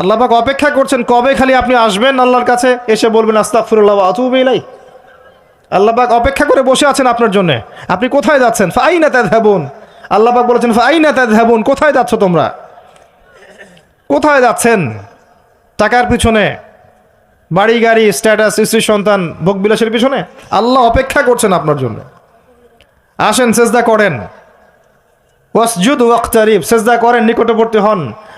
আল্লাহ পাক অপেক্ষা করছেন, কবে খালি আপনি আসবেন আল্লাহর কাছে? এসে বলবেন আস্তাফিরুল্লাহ আতুব ইলাই আল্লাহ পাক অপেক্ষা করে বসে আছেন আপনার জন্য। আপনি কোথায় যাচ্ছেন? ফাই না তাদ হ্যাবুন আল্লাহ বলেছেন ফাই না তাদ হ্যাবুন কোথায় যাচ্ছ তোমরা? কোথায় যাচ্ছেন? টাকার পিছনে, বাড়ি, গাড়ি স্ট্যাটাস স্ত্রী, সন্তান, ভোগ বিলাসের পিছনে? আল্লাহ অপেক্ষা করছেন আপনার জন্য। আসেন, সেজদা করেন। ওয়াসজুদ ওয়াক্তারিব, সেজদা করেন, নিকটবর্তী হন।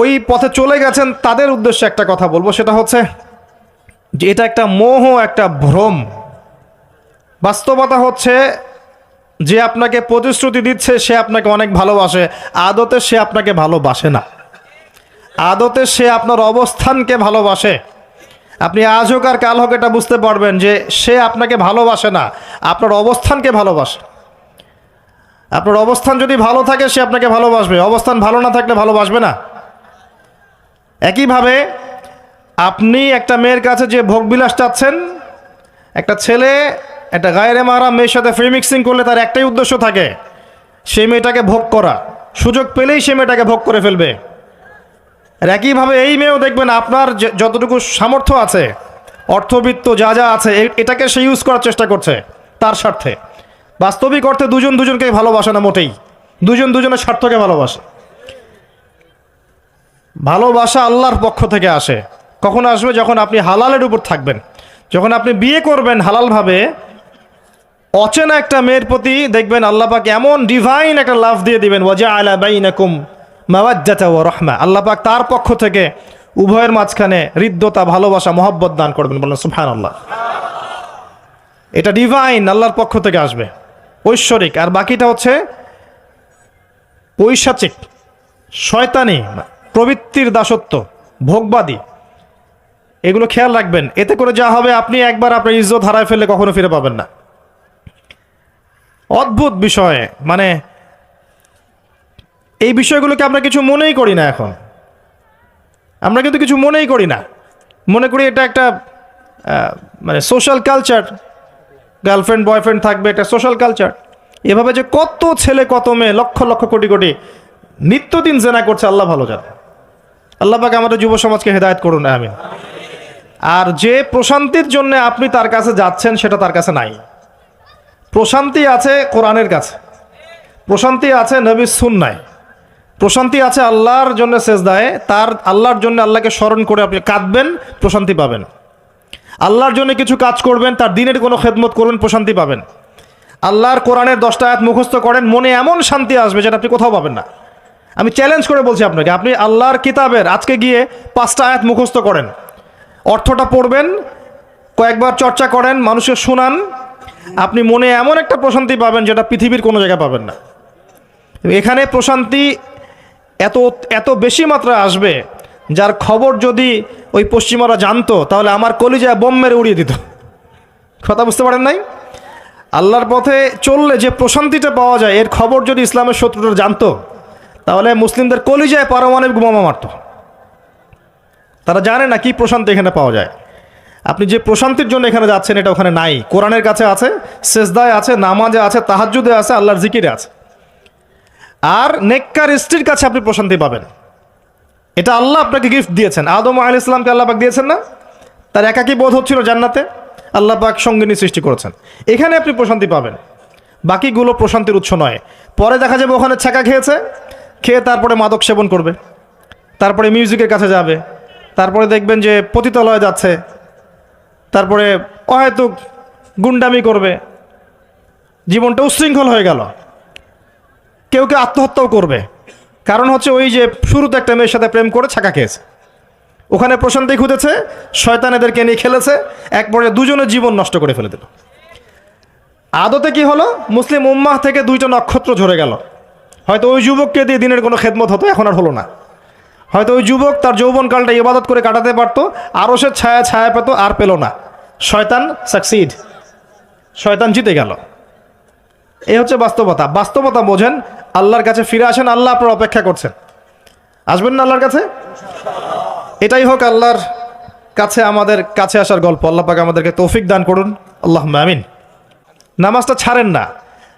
ওই পথে চলে গেছেন, তাদের উদ্দেশ্যে একটা কথা বলব, সেটা হচ্ছে যে এটা একটা মোহ, একটা ভ্রম। বাস্তবতা হচ্ছে যে আপনাকে প্রতিশ্রুতি দিচ্ছে, সে আপনাকে অনেক ভালোবাসে, আদতে সে আপনাকে ভালোবাসে না। আদতে সে আপনার অবস্থানকে ভালোবাসে। আপনি আজ হোক আর কাল হোক এটা বুঝতে পারবেন যে সে আপনাকে ভালোবাসে না, আপনার অবস্থানকে ভালোবাসে। আপনার অবস্থান যদি ভালো থাকে, সে আপনাকে ভালোবাসবে। অবস্থান ভালো না থাকলে ভালোবাসবে না। একইভাবে আপনি একটা মেয়ের কাছে যে ভোগবিলাস চাচ্ছেন, একটা ছেলে, একটা গায়ের মারা মেয়ের সাথে ফ্রি মিক্সিং করলে তার একটাই উদ্দেশ্য থাকে, সেই মেয়েটাকে ভোগ করা। সুযোগ পেলেই সে মেয়েটাকে ভোগ করে ফেলবে। আর একইভাবে এই মেয়েও দেখবেন আপনার যতটুকু সামর্থ্য আছে, অর্থবিত্ত যা যা আছে এটাকে সে ইউজ করার চেষ্টা করছে, তার স্বার্থে। বাস্তবিক অর্থে দুজন দুজনকে ভালোবাসে না মোটেই। দুজন দুজনের স্বার্থকে ভালোবাসে। ভালোবাসা আল্লাহর পক্ষ থেকে আসে। কখন আসবে? যখন আপনি হালালের উপর থাকবেন। যখন আপনি বিয়ে করবেন হালালভাবে, অচেনা একটা মেয়ের প্রতি দেখবেন আল্লাহ পাক এমন ডিভাইন একটা লাভ দিয়ে দিবেন ওয়াজা আলা বাইনাকুম মাওয়াজ্জাতা ওয়া রাহমা। আল্লাহ পাক তার পক্ষ থেকে উভয়ের মাঝখানে হৃদ্যতা, ভালোবাসা, মহব্বত দান করবেন। বলেন, সুবহানাল্লাহ। এটা ডিভাইন আল্লাহর পক্ষ থেকে আসবে। ঐশ্বরিক। আর বাকিটা হচ্ছে পৈশাচিক, শয়তানি। প্রবৃত্তির দাসত্ব, ভোগবাদী। এগুলো খেয়াল রাখবেন। এতে করে যা হবে, আপনি একবার আপনার ইজ্জত হারায় ফেললে কখনো ফিরে পাবেন না। অদ্ভুত বিষয়। মানে এই বিষয়গুলোকে আমরা কিছু মনেই করি না এখন। আমরা কিন্তু কিছু মনেই করি না। মনে করি এটা একটা মানে সোশ্যাল কালচার গার্লফ্রেন্ড বয়ফ্রেন্ড থাকবে একটা সোশ্যাল কালচার এভাবে যে কত ছেলে, কত মেয়ে, লক্ষ লক্ষ, কোটি কোটি নিত্যদিন জেনা করছে, আল্লাহ ভালো জানে। আল্লাহ পাক আমাদের যুব সমাজকে হেদায়ত করুন আমি আর যে প্রশান্তির জন্য আপনি তার কাছে যাচ্ছেন, সেটা তার কাছে নাই। প্রশান্তি আছে কোরআনের কাছে। প্রশান্তি আছে নবী সুন্নায়। প্রশান্তি আছে আল্লাহর জন্য শেষ সেজদায়। তার, আল্লাহর জন্য আল্লাহকে স্মরণ করে আপনি কাঁদবেন, প্রশান্তি পাবেন। আল্লাহর জন্য কিছু কাজ করবেন, তার দিনের কোনো খেদমত করবেন, প্রশান্তি পাবেন। আল্লাহর কোরআনের দশটা আয়াত মুখস্থ করেন, মনে এমন শান্তি আসবে যেটা আপনি কোথাও পাবেন না। আমি চ্যালেঞ্জ করে বলছি আপনাকে, আপনি আল্লাহর কিতাবের আজকে গিয়ে পাঁচটা আয়াত মুখস্থ করেন। অর্থটা পড়বেন, কয়েকবার চর্চা করেন, মানুষকে শোনান। আপনি মনে এমন একটা প্রশান্তি পাবেন যেটা পৃথিবীর কোনো জায়গায় পাবেন না। এখানে প্রশান্তি এত এত বেশি মাত্রা আসবে, যার খবর যদি ওই পশ্চিমারা জানতো, তাহলে আমার কলিজায় বোম মেরে উড়িয়ে দিত। কথা বুঝতে পারেন নাই? আল্লাহর পথে চললে যে প্রশান্তিটা পাওয়া যায়, এর খবর যদি ইসলামের শত্রুরা জানতো তাহলে মুসলিমদের কলিজায় পারমাণবিক বোমা মারত। তারা জানে না কি প্রশান্তি এখানে পাওয়া যায়। আপনি যে প্রশান্তির জন্য এখানে যাচ্ছেন, এটা ওখানে নাই। কোরআনের কাছে আছে, সেজদায় আছে, নামাজে আছে, তাহাজ্জুদে আছে, আল্লাহর জিকিরে আছে। আর নেককার স্ত্রীর কাছে আপনি প্রশান্তি পাবেন। এটা আল্লাহ আপনাকে গিফট দিয়েছেন। আদম আল ইসলামকে আল্লাহ পাক দিয়েছেন না? তার একাকী বোধ হচ্ছিল জান্নাতে। আল্লাহ পাক সঙ্গিনী সৃষ্টি করেছেন। এখানে আপনি প্রশান্তি পাবেন। বাকিগুলো প্রশান্তির উৎস নয়। পরে দেখা যাবে ওখানে ছাকা খেয়েছে। খেয়ে তারপরে মাদক সেবন করবে, তারপরে মিউজিকের কাছে যাবে, তারপরে দেখবেন যে পতিতালয়ে যাচ্ছে, তারপরে অহেতুক গুন্ডামি করবে, জীবনটা উশৃঙ্খল হয়ে গেল। কেউ কেউ আত্মহত্যাও করবে। কারণ হচ্ছে ওই যে শুরুতে একটা মেয়ের সাথে প্রেম করে ছাকা খেয়েছে। ওখানে প্রশান্তি খুঁজেছে, শয়তান এদেরকে নিয়ে খেলেছে এক পর্যায়ে দুজনের জীবন নষ্ট করে ফেলে দিল। আদতে কি হলো? মুসলিম উম্মাহ থেকে দুইটা নক্ষত্র ঝরে গেল। হয়তো ওই যুবককে দিয়ে দিনের কোনো খেদমত হতো, এখন আর হলো না। হয়তো ওই যুবক তার যৌবনকালটা ইবাদত করে কাটাতে পারতো, আরও সে ছায়া ছায়া পেত, আর পেল না। শয়তান সাকসিড শয়তান জিতে গেল। এই হচ্ছে বাস্তবতা। বাস্তবতা বোঝেন, আল্লাহর কাছে ফিরে আসেন, আল্লাহ আপনার অপেক্ষা করছেন। আসবেন না আল্লাহর কাছে? এটাই হোক আল্লাহর কাছে আমাদের কাছে আসার গল্প। আল্লাহ পাক আমাদেরকে তৌফিক দান করুন। আল্লাহ আমিন। নামাজটা ছাড়েন না।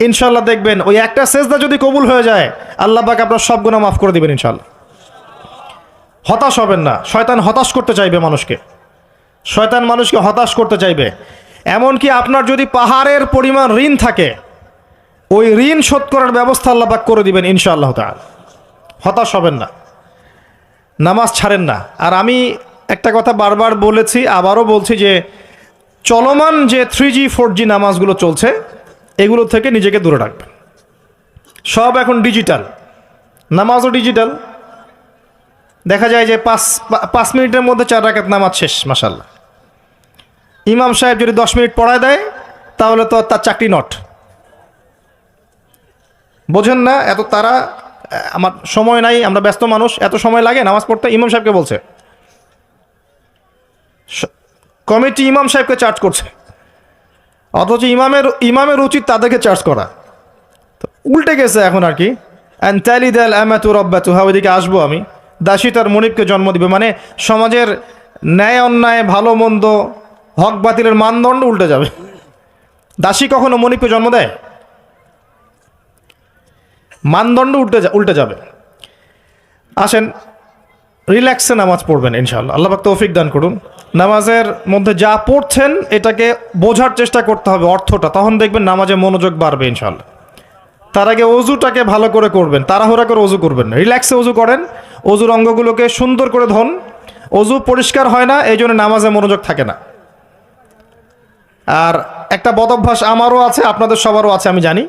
ইনশাল্লাহ দেখবেন, ওই একটা সেজদা যদি কবুল হয়ে যায়, আল্লাহ আপনার সব গুণা মাফ করে দিবেন ইনশাল্লাহ হতাশ হবেন না। শয়তান হতাশ করতে চাইবে মানুষকে। শয়তান মানুষকে হতাশ করতে চাইবে। এমনকি আপনার যদি পাহাড়ের পরিমাণ ঋণ থাকে, ওই ঋণ শোধ করার ব্যবস্থা আল্লাহ পাক করে দিবেন ইনশাআল্লাহ তাআলা। হতাশ হবেন না। নামাজ ছাড়েন না। আর আমি একটা কথা বারবার বলেছি, আবারও বলছি যে, চলমান যে থ্রি জি ফোর জি নামাজগুলো চলছে এগুলো থেকে নিজেকে দূরে রাখবেন। সব এখন ডিজিটাল নামাজও ডিজিটাল দেখা যায় যে পাঁচ পাঁচ মিনিটের মধ্যে চার রাকাত নামাজ শেষ মাসাল্লাহ ইমাম সাহেব যদি দশ মিনিট পড়ায় দেয়, তাহলে তো তার চাকরি নট বোঝেন না, এত তারা, আমার সময় নাই, আমরা ব্যস্ত মানুষ, এত সময় লাগে নামাজ পড়তে? ইমাম সাহেবকে বলছে। কমিটি ইমাম সাহেবকে চার্জ করছে। অথচ ইমামের ইমামের উচিত তাদেরকে চার্জ করা। তো উল্টে গেছে এখন আর কি। অ্যান্টালি দেল অ্যামাতু রব্বাতু হা ওইদিকে আসব আমি। দাসী তার মনিবকে জন্ম দিবে মানে সমাজের ন্যায় অন্যায়, ভালো মন্দ, হক বাতিলের মানদণ্ড উল্টে যাবে। দাসী কখনো মনিবকে জন্ম দেয়? মানদণ্ড উল্টে উল্টে যাবে। আসেন রিল্যাক্সে নামাজ পড়বেন ইনশাল্লাহ আল্লাহ তৌফিক দান করুন। নামাজের মধ্যে যা পড়ছেন, এটাকে বোঝার চেষ্টা করতে হবে অর্থটা। তখন দেখবেন নামাজে মনোযোগ বাড়বে ইনশাল্লাহ। তার আগে অজুটাকে ভালো করে করবেন, তাড়াহুড়া করে অজু করবেন রিল্যাক্সে অজু করেন, অজুর অঙ্গগুলোকে সুন্দর করে ধন। অজু পরিষ্কার হয় না, এই জন্য নামাজে মনোযোগ থাকে না। আর একটা বদভ্যাস আমারও আছে, আপনাদের সবারও আছে, আমি জানি।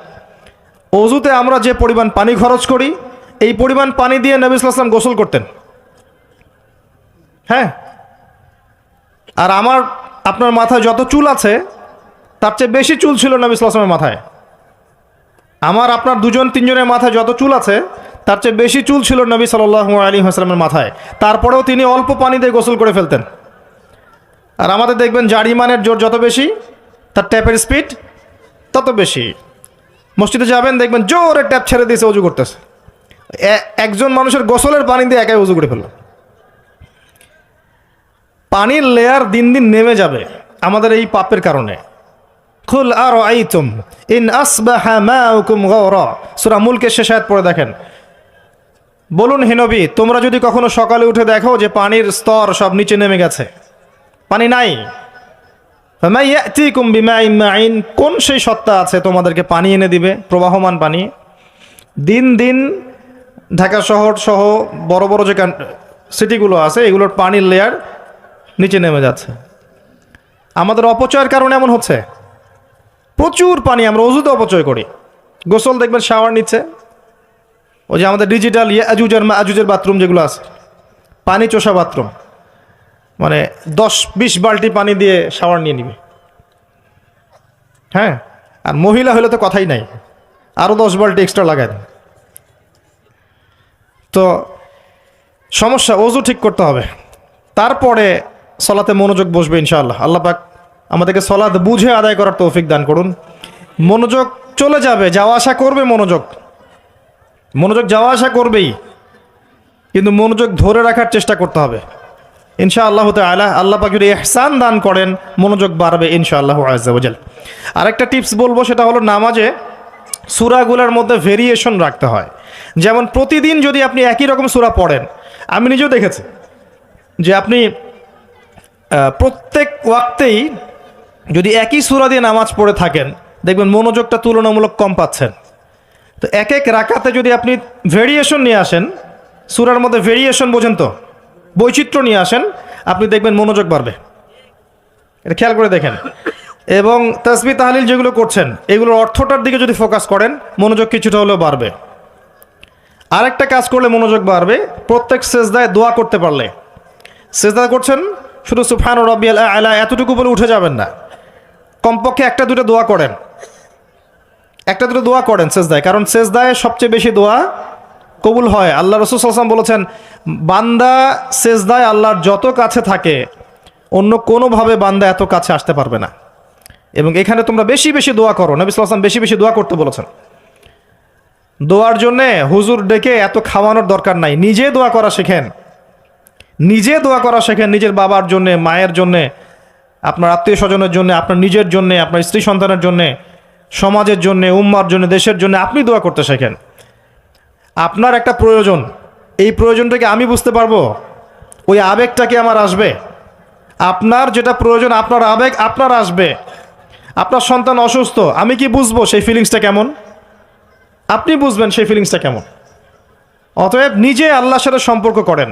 অজুতে আমরা যে পরিমাণ পানি খরচ করি, এই পরিমাণ পানি দিয়ে নবী গোসল করতেন। হ্যাঁ? আর আমার, আপনার মাথায় যত চুল আছে, তার চেয়ে বেশি চুল ছিল নবী ইসলামের মাথায়। আমার, আপনার দুজন, তিনজনের মাথায় যত চুল আছে, তার চেয়ে বেশি চুল ছিল নবী সাল্লাহ আলী হাসলামের মাথায়। তারপরেও তিনি অল্প পানি দিয়ে গোসল করে ফেলতেন। আর আমাদের দেখবেন জারিমানের জোর যত বেশি, তার ট্যাপের স্পিড তত বেশি। মসজিদে যাবেন, দেখবেন জোরে ট্যাপ ছেড়ে দিয়েছে, উজু করতেছে। একজন মানুষের গোসলের পানি দিয়ে একাই উজু করে ফেলল। পানির লেয়ার দিন দিন নেমে যাবে আমাদের এই পাপের কারণে। খুল আর আইতুম ইন আসবাহা মাউকুম গাওরা। সূরা পড়ে দেখেন। বলুন হেনবি তোমরা যদি কখনো সকালে উঠে দেখো যে পানির স্তর সব নিচে নেমে গেছে। পানি নাই। মাইন কোন সেই সত্তা আছে তোমাদেরকে পানি এনে দিবে? প্রবাহমান পানি। দিন দিন ঢাকা শহর সহ বড় বড় যে সিটিগুলো আছে, এগুলোর পানির লেয়ার নিচে নেমে যাচ্ছে। আমাদের অপচয়ের কারণে এমন হচ্ছে। প্রচুর পানি আমরা অজুতে অপচয় করি। গোসল দেখবেন শাওয়ার নিচ্ছে। ওই যে আমাদের ডিজিটাল আজুজের আজুজের বাথরুম যেগুলো আছে। পানি চোষা বাথরুম মানে দশ, বিশ বালতি পানি দিয়ে শাওয়ার নিয়ে নিবে। হ্যাঁ? আর মহিলা হলে তো কথাই নাই। আরও দশ বালতি এক্সট্রা লাগায়। তো সমস্যা ওজু ঠিক করতে হবে। তারপরে সলাতে মনোযোগ বসবে ইনশাআল্লাহ। আল্লাহ পাক আমাদেরকে সলাদ বুঝে আদায় করার তৌফিক দান করুন। মনোযোগ চলে যাবে, যাওয়া আসা করবে মনোযোগ। মনোযোগ যাওয়া আসা করবেই, কিন্তু মনোযোগ ধরে রাখার চেষ্টা করতে হবে। ইনশা আল্লাহ আল্লাহ পাক যদি এহসান দান করেন, মনোযোগ বাড়বে ইনশা আল্লাহ আজাল আরেকটা টিপস বলব, সেটা হলো নামাজে সুরাগুলোর মধ্যে ভেরিয়েশন রাখতে হয়। যেমন প্রতিদিন যদি আপনি একই রকম সুরা পড়েন, আমি নিজেও দেখেছি যে আপনি প্রত্যেক ওয়াক্তেই যদি একই সুরা দিয়ে নামাজ পড়ে থাকেন, দেখবেন মনোযোগটা তুলনামূলক কম পাচ্ছেন। তো এক এক রাকাতে যদি আপনি ভেরিয়েশন নিয়ে আসেন, সুরার মধ্যে ভেরিয়েশন বোঝেন তো, বৈচিত্র্য নিয়ে আসেন, আপনি দেখবেন মনোযোগ বাড়বে। এটা খেয়াল করে দেখেন। এবং তসবি তাহলিল যেগুলো করছেন, এগুলোর অর্থটার দিকে যদি ফোকাস করেন, মনোযোগ কিছুটা হলেও বাড়বে। আরেকটা কাজ করলে মনোযোগ বাড়বে, প্রত্যেক সেজদায় দোয়া করতে পারলে। সেজদা করছেন শুধু সুফান রবি আলা, এতটুকু বলে উঠে যাবেন না। কমপক্ষে একটা দুটো দোয়া করেন। একটা দুটো দোয়া করেন সেজদায়, কারণ সেজদায় সবচেয়ে বেশি দোয়া কবুল হয়। আল্লাহ রসুল সাল্লাম বলেছেন, বান্দা সেজদায় আল্লাহর যত কাছে থাকে, অন্য কোনোভাবে বান্দা এত কাছে আসতে পারবে না। এবং এখানে তোমরা বেশি বেশি দোয়া করো। নবী সাল্লাম বেশি বেশি দোয়া করতে বলেছেন। দোয়ার জন্যে হুজুর ডেকে এত খাওয়ানোর দরকার নাই। নিজে দোয়া করা শেখেন। নিজে দোয়া করা শেখেন নিজের বাবার জন্যে, মায়ের জন্যে, আপনার আত্মীয় স্বজনের জন্য, আপনার নিজের জন্য, আপনার স্ত্রী সন্তানের জন্য, সমাজের জন্য, উম্মার জন্য, দেশের জন্য আপনি দোয়া করতে শেখেন। আপনার একটা প্রয়োজন, এই প্রয়োজনটাকে আমি বুঝতে পারব, ওই আবেগটা কি আমার আসবে? আপনার যেটা প্রয়োজন, আপনার আবেগ আপনার আসবে। আপনার সন্তান অসুস্থ, আমি কি বুঝব সেই ফিলিংসটা কেমন? আপনি বুঝবেন সেই ফিলিংসটা কেমন। অতএব নিজে আল্লাহর সাথে সম্পর্ক করেন।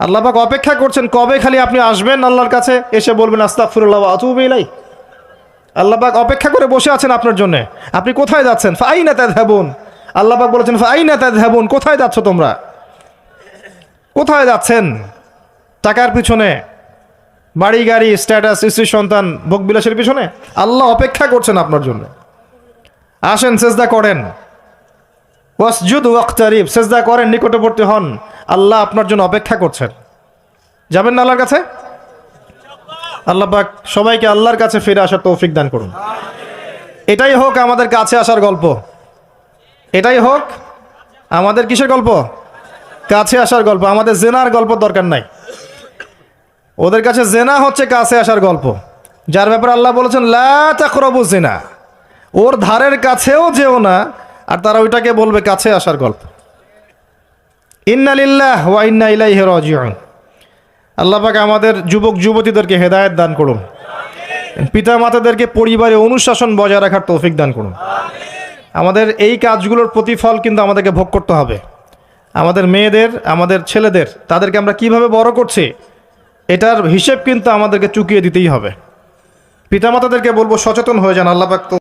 আল্লাহ পাক অপেক্ষা করছেন, কবে খালি আপনি আসবেন? আল্লাহর কাছে এসে বলবেন আস্তাফুরুল্লাহ আতুব ইলাই আল্লাহ পাক অপেক্ষা করে বসে আছেন আপনার জন্য। আপনি কোথায় যাচ্ছেন? ফাই না তাই ধ্যাবুন আল্লাহ পাক বলেছেন ফাই না ধ্যাবুন কোথায় যাচ্ছ তোমরা? কোথায় যাচ্ছেন? টাকার পিছনে, বাড়ি, গাড়ি স্ট্যাটাস স্ত্রী, সন্তান ভোগবিলাসের পিছনে? আল্লাহ অপেক্ষা করছেন আপনার জন্য। আসেন সেজদা করেন। ওয়াসজুদ ওয়াক্তারিব, সেজদা করেন, নিকটবর্তী হন। আল্লাহ আপনার জন্য অপেক্ষা করছেন। যাবেন না আল্লাহর কাছে? আল্লাহ পাক সবাইকে আল্লাহর কাছে ফিরে আসার তৌফিক দান করুন। এটাই হোক আমাদের কাছে আসার গল্প। এটাই হোক আমাদের কিসের গল্প? কাছে আসার গল্প। আমাদের জেনার গল্প দরকার নাই। ওদের কাছে জেনা হচ্ছে কাছে আসার গল্প। যার ব্যাপারে আল্লাহ বলেছেন, লা তাকরবু জেনা। ওর ধারের কাছেও যেও না আর তারা ওইটাকে বলবে, কাছে আসার গল্প। ইন্নালিল্লাহ ওয়া ইন্না ইলাইহি রাজিউন। আল্লাহ পাক আমাদের যুবক যুবতীদেরকে হেদায়েত দান করুন। পিতা মাতাদেরকে পরিবারে অনুশাসন বজায় রাখার তৌফিক দান করুন। আমাদের এই কাজগুলোর প্রতিফল কিন্তু আমাদেরকে ভোগ করতে হবে। আমাদের মেয়েদের, আমাদের ছেলেদের, তাদেরকে আমরা কীভাবে বড় করছি, এটার হিসেব কিন্তু আমাদেরকে চুকিয়ে দিতেই হবে। পিতামাতাদেরকে বলব, সচেতন হয়ে যান, আল্লাহ পাক তো